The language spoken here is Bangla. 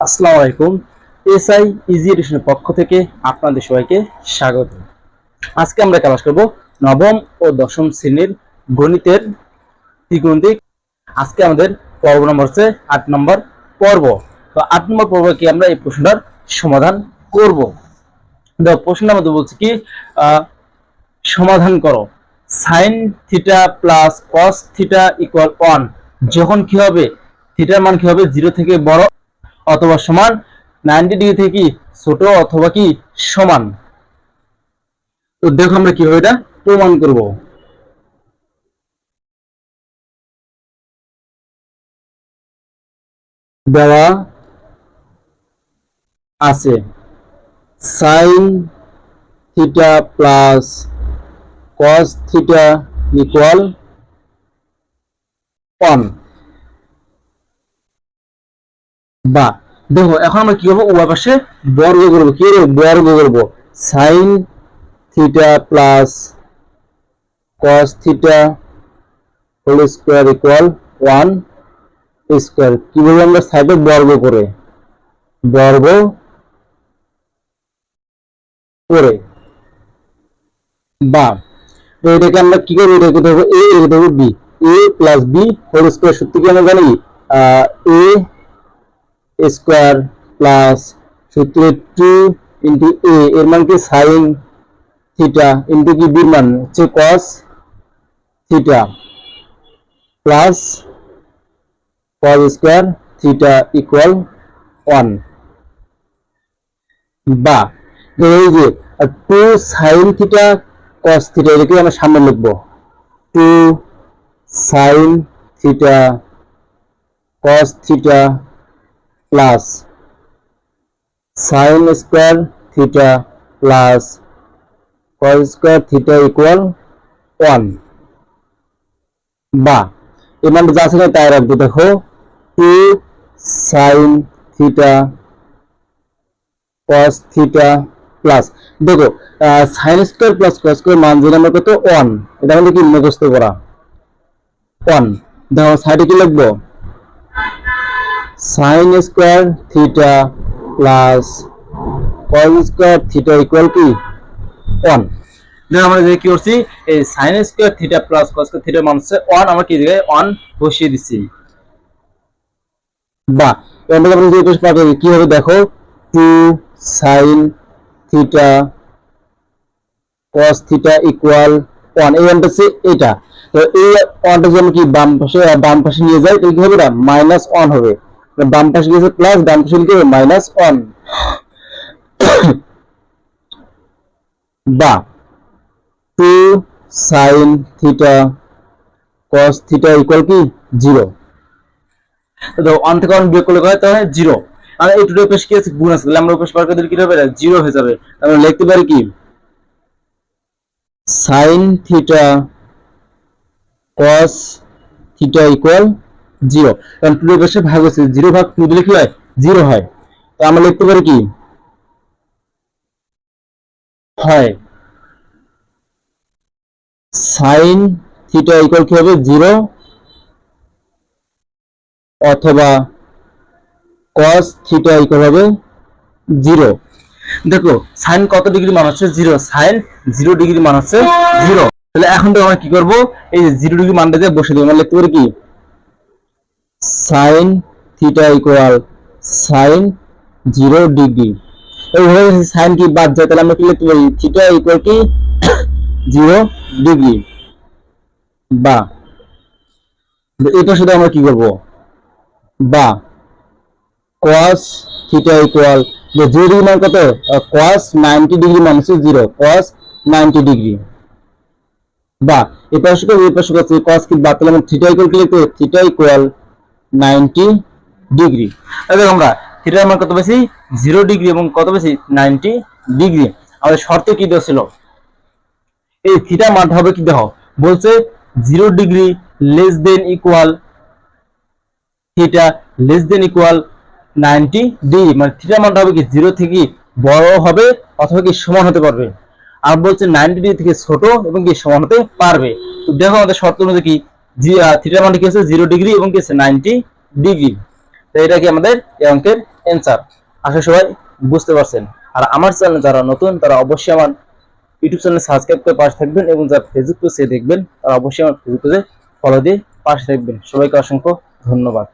আসসালামু আলাইকুম। এসআই ইজি এডুকেশনের পক্ষ থেকে আপনাদের সবাইকে স্বাগত। আজকে আমরা ক্লাস করব নবম ও দশম শ্রেণির গণিতের ত্রিকোণিক আজকে আমাদের পর্ব নম্বর হচ্ছে আট নম্বর পর্ব। তো আট নম্বর পর্বে কি আমরা এই প্রশ্নটার সমাধান করব। দেখো প্রশ্নটা আমাদের বলছে কি সমাধান করো। Sine theta plus cos theta equal one যখন কি হবে থিটার মান কি হবে? জিরো থেকে বড় অথবা সমান নাইনটি ডিগ্রি থেকে ছোট অথবা কি সমান? তো দেখো আমরা কীভাবে এটা প্রমাণ করব। দেওয়া আছে। Sine theta plus cos theta equal one বা দেখো, এখন আমরা কি করব? উভয় পাশে বর্গ করব। কি বর্গ করব। Sine theta plus cos theta whole square equal one square কি বলব আমরা? সাইডে বর্গ করে। বর্গ করে। বা তো এটাকে আমরা কি করব? এটাকে ধরবো এ এটাকে ধরবো B A plus B whole square সত্যি কি আমরা জানি? এ স্কোয়ার প্লাস সূত্রে টু ইন্টু এ, এর মান কি সাইন থিটা ইন্টু কি বির মান? হচ্ছে cos theta plus cos square theta equal one বা এই যে two sine theta cos theta, এটাকে আমরা সামনে লিখব। Two sine theta cos theta plus sine square theta plus square theta equal one বা এই যা আছে তাই রাখব, দেখো two sine theta cos theta plus দেখো sine square plus cos square মান যদি আমরা কত? ওয়ান এটা হলো কি মুখস্থ করা? ওয়ান দেখো সাইডে কি লিখব? Sine square theta plus cos square theta equal কি ওয়ান দেখো আমরা যে কি করছি এই sine square theta plus cos square theta মান হচ্ছে ওয়ান আমরা কি জায়গায় ওয়ান বসিয়ে দিচ্ছি। বা এবার আমরা যে কোশ্চেন পাবো কি হবে দেখো? Two sine theta cos theta equal one এই ওয়ানটা হচ্ছে এটা। তো এই ওয়ানটা যদি কি বাম পাশে বাম পাশে নিয়ে যাই তাহলে কি হবে না মাইনাস ওয়ান হবে। বাম পাশে গিয়েছে প্লাস ডান পাশে লিখে মাইনাস ওয়ান বা two sine theta cos theta equal কি? জিরো ওয়ান থেকে ওয়ান বিয়োগ করলে হয়? তাহলে জিরো আর এই টুটে পেশ কি আছে? গুণ আছে। তাহলে আমরা পেশ বার করে কি হবে? জিরো হয়ে যাবে। আমরা লিখতে পারি কি? Sine theta cos theta equal zero. কারণ টু পাশে ভাগ হচ্ছে, জিরো ভাগ টু দিলে কি হয়? জিরো হয়। তো আমরা লিখতে পারি কি? হয়। সাইন থিটা ইকুয়াল কি হবে জিরো অথবা cos থিটা ইকুয়াল হবে জিরো। দেখো সাইন কত ডিগ্রি মান হচ্ছে জিরো? সাইন জিরো ডিগ্রি মান হচ্ছে জিরো। তাহলে এখন তো আমরা কি করব? এই যে জিরো ডিগ্রি মানটা দিয়ে বসে দেবো, আমরা লিখতে পারি কি? Sine theta equal sine zero degree এইভাবে সাইন কি বাদ যায়, তাহলে আমরা কি লিখতে পারি? থিটা ইকুয়াল কি? জিরো ডিগ্রি বা। এটা শুধু আমরা কি করব? বা। cos থিটা ইকুয়াল যে জিরো ডিগ্রি মান কত? cos 90 ডিগ্রি মান হচ্ছে জিরো cos 90 ডিগ্রি বা। এই পাশে এই পাশে cos কি বাদ, তাহলে আমরা থিটা ইকুয়াল কি লিখতে থিটা ইকুয়াল 90 ডিগ্রি। দেখো আমরা থিটার মান কত বেশি জিরো ডিগ্রি এবং কত বেশি 90 ডিগ্রি। আমাদের কি এই থিটা মান হবে কি বলছে zero degree less than equal theta less than equal ninety degree. মানে থিটা মানটা হবে কি থেকে বড় হবে অথবা কি সমান হতে পারবে? আর বলছে নাইনটি ডিগ্রি থেকে ছোট এবং কি সমান হতে পারবে। তো দেখো আমাদের শর্ত অনুযায়ী কি? থিটা মানটা কি হচ্ছে? জিরো ডিগ্রি এবং কি হচ্ছে? নাইনটি ডিগ্রি তো এটা কি আমাদের? এই অঙ্কের অ্যান্সার আশা সবাই বুঝতে পারছেন। আর আমার চ্যানেল যারা নতুন, তারা অবশ্যই আমার ইউটিউব চ্যানেল সাবস্ক্রাইব করে পাশে থাকবেন এবং যারা ফেসবুক পেজে দেখবেন, তারা অবশ্যই আমার ফেসবুক পেজে ফলো দিয়ে পাশে থাকবেন। সবাইকে অসংখ্য ধন্যবাদ।